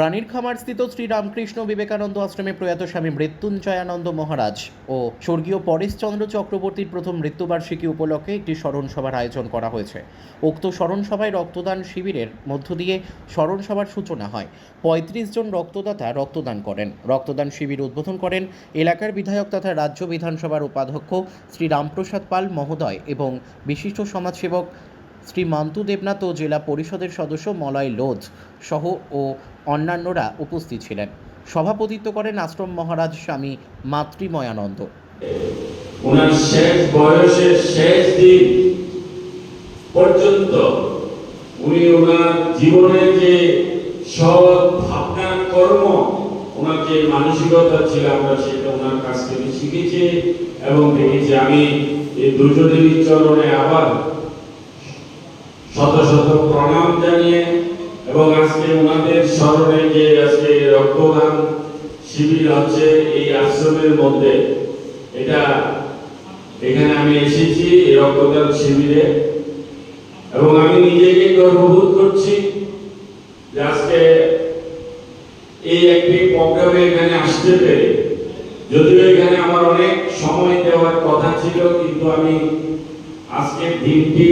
রানীর খামারস্থিত শ্রী রামকৃষ্ণ বিবেকানন্দ আশ্রমে প্রয়াত স্বামী মৃত্যুঞ্জয়ানন্দ মহারাজ ও স্বর্গীয় পরেশচন্দ্র চক্রবর্তীর প্রথম মৃত্যুবার্ষিকী উপলক্ষে একটি স্মরণ সভার আয়োজন করা হয়েছে। উক্ত স্মরণ সভায় রক্তদান শিবিরের মধ্য দিয়ে স্মরণ সভার সূচনা হয়। পঁয়ত্রিশ জন রক্তদাতা রক্তদান করেন। রক্তদান শিবির উদ্বোধন করেন এলাকার বিধায়ক তথা রাজ্য বিধানসভার উপাধ্যক্ষ শ্রী রামপ্রসাদ পাল মহোদয় এবং বিশিষ্ট সমাজসেবক শ্রী মান্তু দেবনাথ ও জেলা পরিষদের সদস্য মলয় লোধ সহ ও অন্যান্যরা উপস্থিত ছিলেন। সভাপতিত্ব করেন আশ্রম মহারাজ স্বামী মাতৃময়ানন্দ। পর্যন্ত উনি ওনার জীবনের যে ভাবনা, কর্ম ওনার যে মানসিকতা ছিল, আমরা সেটা ওনার কাছ থেকে শিখেছি এবং দেখেছি আমি এই দুজনেরই চরণে আবার শত শত প্রণাম জানিয়ে এবং আজকে ওনাদের স্মরণে যে আজকে রক্তদান শিবির হচ্ছে এই আশ্রমের মধ্যে, এটা এখানে আমি এসেছি এই রক্তদান শিবিরে। এবং আমি নিজেকে গর্ববোধ করছি যে আজকে এই একটি প্রোগ্রামে এখানে আসতে পেরে। যদিও এখানে আমার অনেক সময় দেওয়ার কথা ছিল, কিন্তু আমি আজকের দিনটি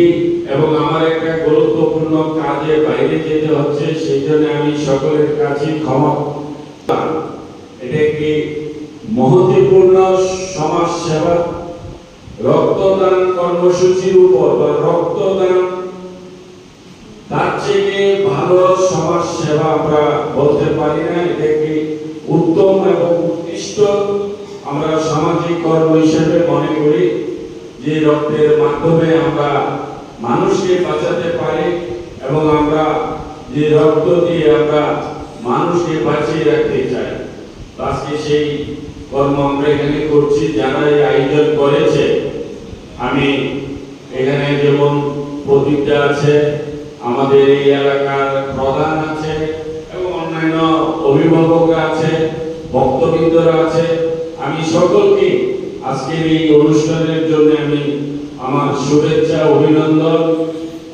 এবং আমার একটা গুরুত্বপূর্ণ কাজে বাইরে যেতে হচ্ছে, সেই জন্য আমি সকলের কাছে ক্ষমা এটা একটি মহত্বপূর্ণ সমাজ সেবা রক্তদান কর্মসূচির উপর বা রক্তদান, তার থেকে ভালো সমাজ সেবা আমরা বলতে পারি না। এটা একটি উত্তম এবং উৎকৃষ্ট আমরা সামাজিক কর্ম হিসেবে মনে করি। যে রক্তের মাধ্যমে আমরা মানুষকে বাঁচাতে পারি এবং আমরা যে রক্ত দিয়ে আমরা মানুষকে বাঁচিয়ে রাখতে চাই। আজকে সেই কর্ম আমরা এখানে করছি, যারা এই আয়োজন করেছে। আমি এখানে যেমন প্রদীপটা আছে, আমাদের এই এলাকার প্রধান আছে এবং অন্যান্য অভিভাবকরা আছে, ভক্তবৃন্দরা আছে। আমি সকলকে আজকের এই অনুষ্ঠানের জন্য আমি আমার শুভেচ্ছা অভিনন্দন